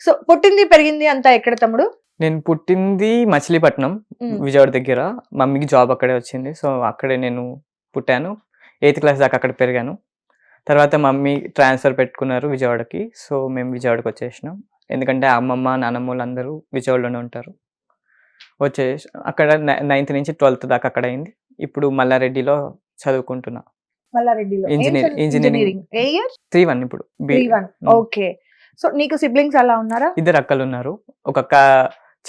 So పుట్టింది పెరిగింది అంతా ఎక్కడ తమ్ముడు? నేను పుట్టింది మచిలీపట్నం. విజయవాడ దగ్గర. మమ్మీకి జాబ్ అక్కడే వచ్చింది. సో అక్కడే నేను పుట్టాను. ఎయిత్ క్లాస్ దాకా అక్కడ పెరిగాను. తర్వాత మమ్మీ ట్రాన్స్ఫర్ పెట్టుకున్నారు విజయవాడకి. సో మేము విజయవాడకి వచ్చేసినాం. ఎందుకంటే అమ్మమ్మ నానమ్మలు అందరూ విజయవాడలోనే ఉంటారు. వచ్చేసి అక్కడ నైన్త్ నుంచి ట్వెల్త్ దాకా అక్కడ అయింది. ఇప్పుడు మల్లారెడ్డిలో చదువుకుంటున్నా. మల్లారెడ్డిలో. ఏ ఇయర్? త్రీ వన్ ఇప్పుడు. ఓకే. సో నీకు సిబ్లింగ్స్ అలా ఉన్నారా? ఇద్దరు అక్కలు ఉన్నారు. ఒక అక్క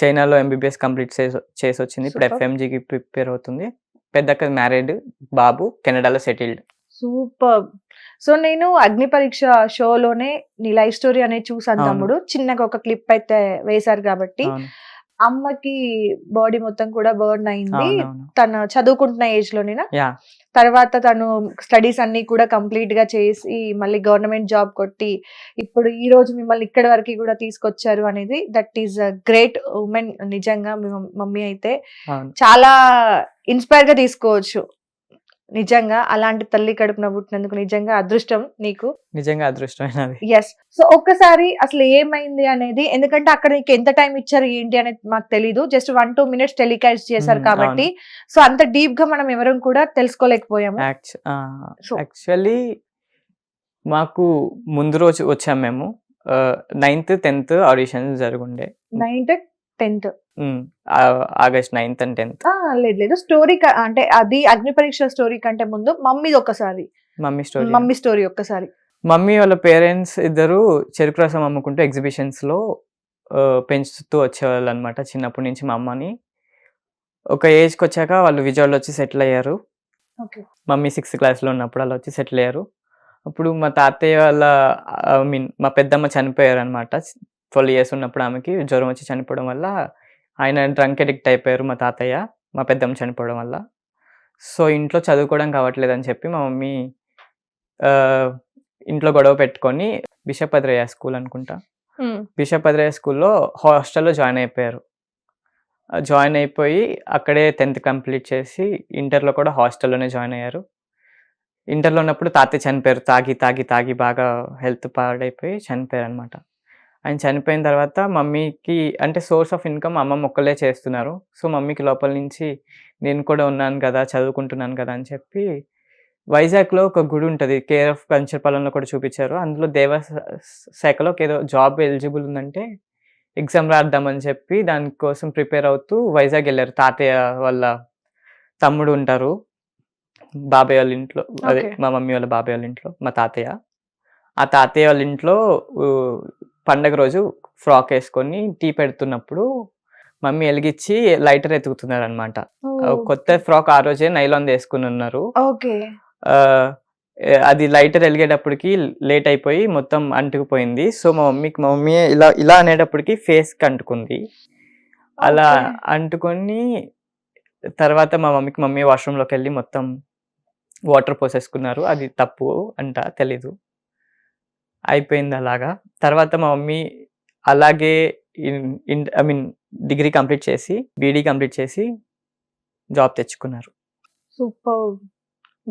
చైనాలో ఎంబీబీఎస్ కంప్లీట్ చేసి వచ్చింది ఇప్పుడు. ఎఫ్ఎంజీకి ప్రిపేర్ అవుతుంది. పెద్ద అక్క మ్యారీడ్ బాబు కెనడాలో సెటిల్డ్ సూపర్ సో నేను అగ్ని పరీక్ష షోలోనే నీ లైఫ్ స్టోరీ అనేది చూసాను. తమ్ముడు. చిన్నగా ఒక క్లిప్ అయితే వేశారు కాబట్టి అమ్మకి బాడీ మొత్తం కూడా బర్న్ అయింది. తను చదువుకుంటున్న ఏజ్ లోనేనా? తర్వాత తను స్టడీస్ అన్ని కూడా కంప్లీట్గా చేసి మళ్ళీ గవర్నమెంట్ జాబ్ కొట్టి ఇప్పుడు ఈ రోజు మిమ్మల్ని ఇక్కడి వరకు కూడా తీసుకొచ్చారు అనేది దట్ ఈస్ గ్రేట్ ఉమెన్ నిజంగా మమ్మీ అయితే చాలా ఇన్స్పైర్గా తీసుకోవచ్చు. నిజంగా అలాంటి తల్లి కడుపున పుట్టినందుకు నిజంగా అదృష్టం నీకు? నిజంగా అదృష్టమైనది. ఎస్ సో ఒక్కసారి అసలు ఏమైంది అనేది ఎందుకంటే అక్కడ నీకు ఎంత టైం ఇచ్చారు ఏంటి అనేది మాకు తెలీదు. Just one two minutes telecast చేశారు కాబట్టి. సో అంత డీప్గా మనం ఎవరం కూడా తెలుసుకోలేకపోయాము. యాక్చువల్లీ మాకు ముందు రోజు వచ్చాం మేము. Ninth tenth audition జరుగుండే. Ninth tenth August ninth and tenth. లేదు లేదు. స్టోరీ అంటే అది అగ్ని పరీక్ష స్టోరీ కంటే ముందు మమ్మీది ఒక్కసారి. మమ్మీ స్టోరీ మమ్మీ స్టోరీ ఒక్కసారి. మమ్మీ వాళ్ళ పేరెంట్స్ ఇద్దరు చెరుకు రసం అమ్ముకుంటూ ఎగ్జిబిషన్స్లో పెంచుతూ వచ్చేవాళ్ళు అనమాట చిన్నప్పటి నుంచి మా అమ్మని. ఒక ఏజ్కి వచ్చాక వాళ్ళు విజయవాడలో వచ్చి సెటిల్ అయ్యారు. మమ్మీ సిక్స్త్ క్లాస్లో ఉన్నప్పుడు అలా వచ్చి సెటిల్ అయ్యారు. అప్పుడు మా తాతయ్య వాళ్ళ ఐ మీన్ మా పెద్దమ్మ చనిపోయారు అనమాట ట్వెల్వ్ ఇయర్స్ ఉన్నప్పుడు ఆమెకి జ్వరం వచ్చి చనిపోవడం వల్ల ఆయన డ్రంక్ ఎడిక్ట్ అయిపోయారు మా తాతయ్య మా పెద్దమ్మ చనిపోవడం వల్ల. సో ఇంట్లో చదువుకోవడం కావట్లేదు అని చెప్పి మా మమ్మీ ఇంట్లో గొడవ పెట్టుకొని బిషప్ అద్రయ్య స్కూల్ అనుకుంటా. బిషప్ అద్రయ్య స్కూల్లో హాస్టల్లో జాయిన్ అయిపోయారు. జాయిన్ అయిపోయి అక్కడే టెన్త్ కంప్లీట్ చేసి ఇంటర్లో కూడా హాస్టల్లోనే జాయిన్ అయ్యారు. ఇంటర్లో ఉన్నప్పుడు తాతయ్య చనిపోయారు. తాగి తాగి తాగి బాగా హెల్త్ పాడైపోయి చనిపోయారు అనమాట ఆయన చనిపోయిన తర్వాత మమ్మీకి అంటే సోర్స్ ఆఫ్ ఇన్కమ్ అమ్మ ఒక్కలే చేస్తున్నారు. సో మమ్మీకి లోపల నుంచి నేను కూడా ఉన్నాను కదా చదువుకుంటున్నాను కదా అని చెప్పి వైజాగ్లో ఒక గుడి ఉంటుంది. కేర్ ఆఫ్ కంచర్పాలెంలో కూడా చూపించారు. అందులో దేవ శాఖలో ఏదో జాబ్ ఎలిజిబుల్ ఉందంటే ఎగ్జామ్ రాద్దామని చెప్పి దానికోసం ప్రిపేర్ అవుతూ వైజాగ్ వెళ్ళారు. తాతయ్య వాళ్ళ తమ్ముడు ఉంటారు. బాబాయ్ వాళ్ళ ఇంట్లో అదే. మా మమ్మీ వాళ్ళ బాబాయ్ వాళ్ళ ఇంట్లో మా తాతయ్య. ఆ తాతయ్య వాళ్ళ ఇంట్లో పండగ రోజు ఫ్రాక్ వేసుకొని టీ పెడుతున్నప్పుడు మమ్మీ వెలిగించి లైటర్ ఎతుకుతున్నారు అనమాట కొత్త ఫ్రాక్ ఆ రోజే నైలాన్ వేసుకుని ఉన్నారు. అది లైటర్ వెలిగేటప్పటికి లేట్ అయిపోయి మొత్తం అంటుకుపోయింది. సో మా మమ్మీకి మా మమ్మీ ఇలా ఇలా అనేటప్పటికి ఫేస్కి అంటుకుంది. అలా. అంటుకొని తర్వాత మా మమ్మీకి మమ్మీ washroom లోకి వెళ్ళి మొత్తం వాటర్ పోసేసుకున్నారు. అది తప్పు అంట తెలీదు. అయిపోయింది అలాగా. తర్వాత మా మమ్మీ అలాగే ఐ మీన్ డిగ్రీ కంప్లీట్ చేసి బీడీ కంప్లీట్ చేసి జాబ్ తెచ్చుకున్నారు. సూపర్.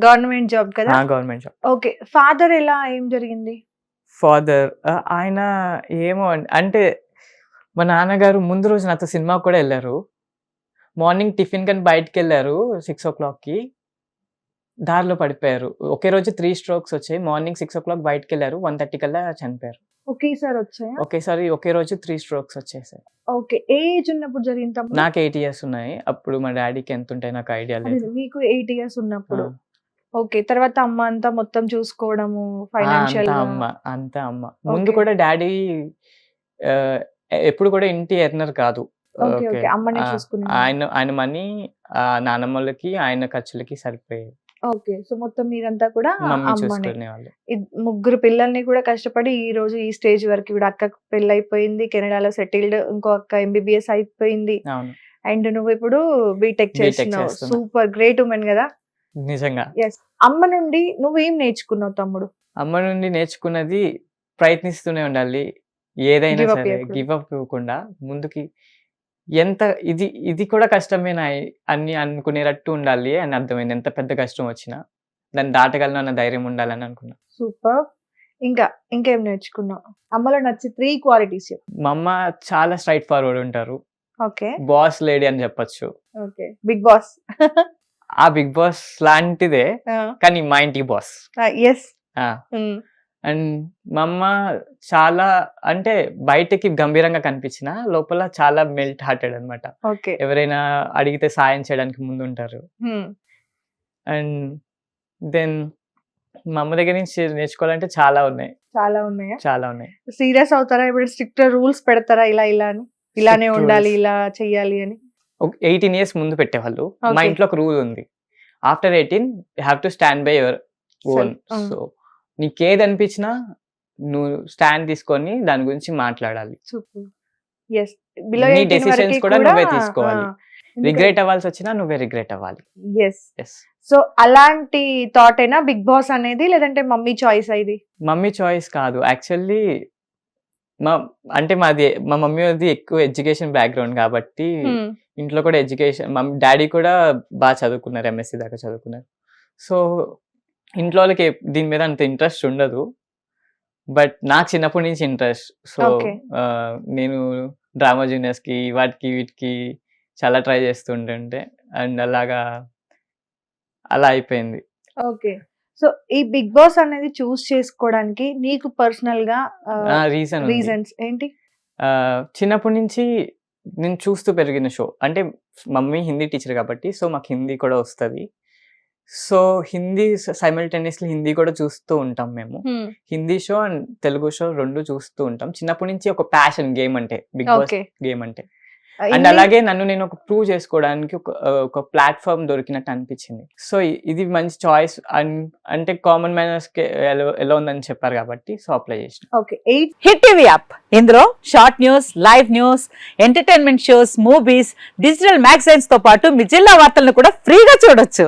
గవర్నమెంట్ జాబ్ కదా? Government job. ఓకే. ఫాదర్ ఎలా ఏం జరిగింది? ఫాదర్ ఆయన ఏమో అంటే మా నాన్నగారు ముందు రోజు నాతో సినిమా కూడా వెళ్ళారు. మార్నింగ్ టిఫిన్ కానీ బయటకు వెళ్ళారు సిక్స్ ఓ క్లాక్కి. దారిలో పడిపోయారు. ఒకే రోజు త్రీ స్ట్రోక్స్ వచ్చాయి. మార్నింగ్ సిక్స్ ఓ క్లాక్ బయటకు వెళ్ళారు వన్ థర్టీ కల్లా చనిపోయారు. ఒకేసారి వచ్చాయా? ఒకేసారి ఒకే రోజు త్రీ స్ట్రోక్స్ వచ్చేసాయి. ఓకే. ఏజ్ ఉన్నప్పుడు జరిగింది? నాకు ఎయిట్ ఇయర్స్ ఉన్నాయి. అప్పుడు మా డాడీకి ఎంత ఉంటాయి నాకు ఐడియా లేదు. మీకు ఎయిట్ ఇయర్స్ ఉన్నప్పుడు. ఓకే. తర్వాత అమ్మ అంతా మొత్తం చూసుకోవడము ఫైనాన్షియల్ అమ్మ. అంతా అమ్మ. ముందు. కూడా డాడీ ఎప్పుడు కూడా ఇంటి ఎర్నర్ కాదు. ఆయన ఆయన మనీ నానమ్మలకి ఆయన ఖర్చులకి సరిపోయేది ఓకే. సో మొత్తం మీరంతా కూడా మమ్మీ అమ్మనే ఇద్- ముగ్గురు పిల్లల్ని కూడా కష్టపడి ఈ రోజు ఈ స్టేజ్ వరకు కూడా అక్కకు పెళ్ళి అయిపోయింది కెనడాలో సెటిల్డ్ ఇంకో అక్క ఎంబీబీఎస్ అయిపోయింది. అవును. అండ్ నువ్వు ఇప్పుడు బీటెక్ B.Tech చేస్తున్నావు. చేస్తున్నా. సూపర్. గ్రేట్ ఉమెన్ కదా? నిజంగా. అమ్మ నుండి నువ్వేం నేర్చుకున్నావు తమ్ముడు? అమ్మ నుండి నేర్చుకున్నది ప్రయత్నిస్తూనే ఉండాలి. ఏదైనా Give up సరే చేయకూడదు. గివ్ అప్ ఇవ్వకుండా ముందుకి ఎంత ఇది ఇది కూడా కష్టమేనా అన్ని అనుకునేటట్టు ఉండాలి అని అర్థమైంది. ఎంత పెద్ద కష్టం వచ్చినా. దాన్ని దాటగలను అన్న ధైర్యం ఉండాలని అనుకున్నా. సూపర్. ఇంకా ఇంకేం నేర్చుకున్నావు? అమ్మలో నచ్చి త్రీ క్వాలిటీస్ మా అమ్మ చాలా స్ట్రైట్ ఫార్వర్డ్ ఉంటారు. ఓకే. బాస్ లేడీ అని చెప్పొచ్చు. ఓకే. బిగ్ బాస్ ఆ బిగ్ బాస్ లాంటిదే కానీ మా ఇంటి బాస్ ఎస్ అండ్ మా అమ్మ చాలా అంటే బయటకి గంభీరంగా కనిపించిన లోపల చాలా మెల్ట్ హార్టెడ్ అన్నమాట. ఓకే. ఎవరైనా అడిగితే సాయం చేయడానికి ముందు ఉంటారు అండ్ దెన్ మా అమ్మ దగ్గర నుంచి నేర్చుకోవాలంటే చాలా ఉన్నాయి. చాలా ఉన్నాయా? చాలా ఉన్నాయి. సీరియస్ అవుతారా? ఇప్పుడు స్ట్రిక్ట్ రూల్స్ పెడతారా? ఇలా ఇలా అని? ఇలానే ఉండాలి. ఇలా చెయ్యాలి అని? ఒక ఎయిటీన్ ఇయర్స్ ముందు పెట్టేవాళ్ళు. మా. ఇంట్లో ఒక రూల్ ఉంది. After eighteen you have to stand by your own. So నీకేది అనిపించినా నువ్వు స్టాండ్ తీసుకొని దాని గురించి మాట్లాడాలి. నీ decisions కూడా నువ్వే తీసుకోవాలి. రిగ్రెట్ అవ్వాల్సి వచ్చినా నువ్వే రిగ్రెట్ అవ్వాలి. ఎస్ ఎస్ సో అలాంటి థాట్ అయినా బిగ్ బాస్ అనేది లేదంటే మమ్మీ చాయిస్ ఇది? మమ్మీ చాయిస్ కాదు. యాక్చువల్లీ మా అంటే మాది మా మమ్మీ అది ఎక్కువ ఎడ్యుకేషన్ బ్యాక్గ్రౌండ్ కాబట్టి Hmm. ఇంట్లో కూడా ఎడ్యుకేషన్ మా డాడీ కూడా బాగా చదువుకున్నారు ఎంఎస్సి దాకా చదువుకున్నారు. సో ఇంట్లో వాళ్ళకి దీని మీద అంత ఇంట్రెస్ట్ ఉండదు. బట్ నాకు చిన్నప్పటి నుంచి ఇంట్రెస్ట్ సో. నేను డ్రామా జూనియర్స్కి వాటికి వీటికి చాలా ట్రై చేస్తుంటుంటే అండ్ అలాగా అలా అయిపోయింది. ఓకే సో ఈ బిగ్ బాస్ అనేది చూస్ చేసుకోవడానికి నీకు పర్సనల్గా రీజన్ రీజన్స్ ఏంటి? చిన్నప్పటి నుంచి నేను చూస్తూ పెరిగిన షో అంటే మమ్మీ హిందీ టీచర్ కాబట్టి సో మాకు హిందీ కూడా వస్తుంది. సో హిందీ సైమల్టేనియస్లీ హిందీ కూడా చూస్తూ ఉంటాం మేము. Hindi show and Telugu show రెండు చూస్తూ ఉంటాం. చిన్నప్పటి నుంచి ఒక ప్యాషన్ గేమ్ అంటే బిగ్ బాస్ గేమ్ అంటే. అండ్ అలాగే నన్ను నేను ఒక ప్రూవ్ చేసుకోవడానికి ఒక ఒక ప్లాట్ఫామ్ దొరికినట్టు అనిపించింది. సో ఇది మంచి చాయిస్ అంటే కామన్ మ్యానర్స్ ఎలా ఉందని చెప్పారు కాబట్టి సో అప్లై చేసిన. Okay eight. Hit TV app. ఇందులో short news live news entertainment shows movies digital మ్యాగజైన్స్తో పాటు మీ జిల్లా వార్తలను కూడా ఫ్రీగా చూడొచ్చు.